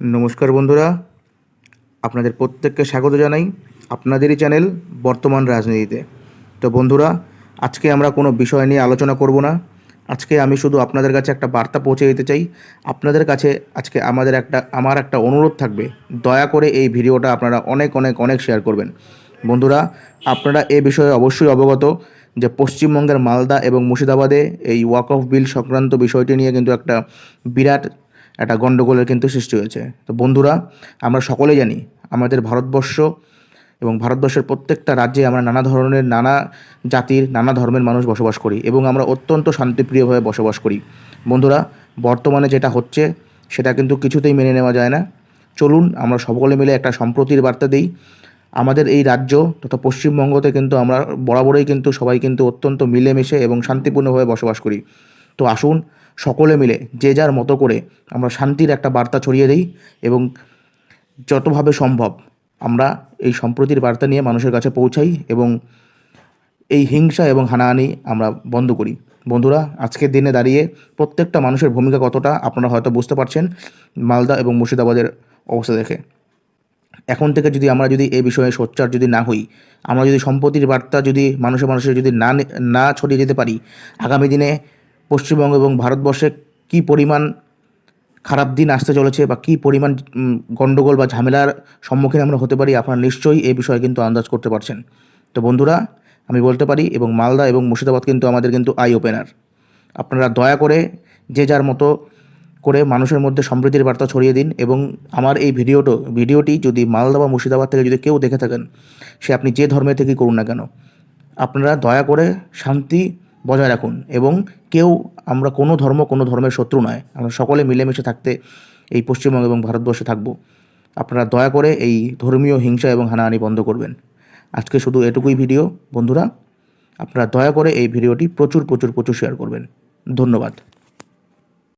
নমস্কার বন্ধুরা, আপনাদের প্রত্যেককে স্বাগত জানাই আপনাদেরই চ্যানেল বর্তমান রাজনীতিতে। তো বন্ধুরা, আজকে আমরা কোনো বিষয় নিয়ে আলোচনা করব না। আজকে আমি শুধু আপনাদের কাছে একটা বার্তা পৌঁছে দিতে চাই। আপনাদের কাছে আজকে আমাদের একটা, আমার একটা অনুরোধ থাকবে। দয়া করে এই ভিডিওটা আপনারা অনেক অনেক অনেক শেয়ার করবেন। বন্ধুরা, আপনারা এ বিষয়ে অবশ্যই অবগত যে পশ্চিমবঙ্গের মালদা এবং মুর্শিদাবাদে এই ওয়াক অফ বিল সংক্রান্ত বিষয়টি নিয়ে কিন্তু একটা বিরাট একটা গণ্ডগোলের কিন্তু সৃষ্টি হয়েছে। তো বন্ধুরা, আমরা সকলেই জানি আমাদের ভারতবর্ষ এবং ভারতবর্ষের প্রত্যেকটা রাজ্যে আমরা নানা ধরনের নানা জাতির, নানা ধর্মের মানুষ বসবাস করি এবং আমরা অত্যন্ত শান্তিপ্রিয়ভাবে বসবাস করি। বন্ধুরা, বর্তমানে যেটা হচ্ছে, সেটা কিন্তু কিছুতেই মেনে নেওয়া যায় না। চলুন, আমরা সকলে মিলে একটা সম্প্রতির বার্তা দিই। আমাদের এই রাজ্য তথা পশ্চিমবঙ্গতে কিন্তু আমরা বরাবরই কিন্তু সবাই কিন্তু অত্যন্ত মিলেমিশে এবং শান্তিপূর্ণভাবে বসবাস করি। তো আসুন সকলে মিলে যে যার মতো করে আমরা শান্তির একটা বার্তা ছড়িয়ে দিই এবং যতভাবে সম্ভব আমরা এই সম্প্রতির বার্তা নিয়ে মানুষের কাছে পৌঁছাই এবং এই হিংসা এবং হানাহানি আমরা বন্ধ করি। বন্ধুরা, আজকের দিনে দাঁড়িয়ে প্রত্যেকটা মানুষের ভূমিকা কতটা আপনারা হয়তো বুঝতে পারছেন মালদা এবং মুর্শিদাবাদের অবস্থা দেখে। এখন থেকে যদি আমরা যদি এই বিষয়ে সোচ্চার যদি না হই, আমরা যদি সম্পত্তির বার্তা যদি মানুষে মানুষে যদি নে- না ছড়িয়ে যেতে পারি, আগামী দিনে পশ্চিমবঙ্গ এবং ভারতবর্ষে কী পরিমাণ খারাপ দিন আসতে চলেছে বা কী পরিমাণ গণ্ডগোল বা ঝামেলার সম্মুখীন আমরা হতে পারি আপনারা নিশ্চয়ই এই বিষয়ে কিন্তু আন্দাজ করতে পারছেন। তো বন্ধুরা, আমি বলতে পারি এবং মালদা এবং মুর্শিদাবাদ কিন্তু আমাদের কিন্তু আই ওপেনার আপনারা দয়া করে যে যার মতো করে মানুষের মধ্যে সমৃদ্ধির বার্তা ছড়িয়ে দিন এবং আমার এই ভিডিওটো, ভিডিওটি যদি মালদা বা মুর্শিদাবাদ থেকে যদি কেউ দেখে থাকেন, সে আপনি যে ধর্মে থেকেই করুন না কেন, আপনারা দয়া করে শান্তি বজায় রাখুন এবং কেউ আমরা কোনো ধর্ম কোনো ধর্মের শত্রু নয়। আমরা সকলে মিলেমিশে থাকতে এই পশ্চিমবঙ্গ এবং ভারতবর্ষে থাকব। আপনারা দয়া করে এই ধর্মীয় হিংসা এবং হানাহানি বন্ধ করবেন। আজকে শুধু এটুকুই ভিডিও। বন্ধুরা, আপনারা দয়া করে এই ভিডিওটি প্রচুর প্রচুর প্রচুর শেয়ার করবেন। ধন্যবাদ।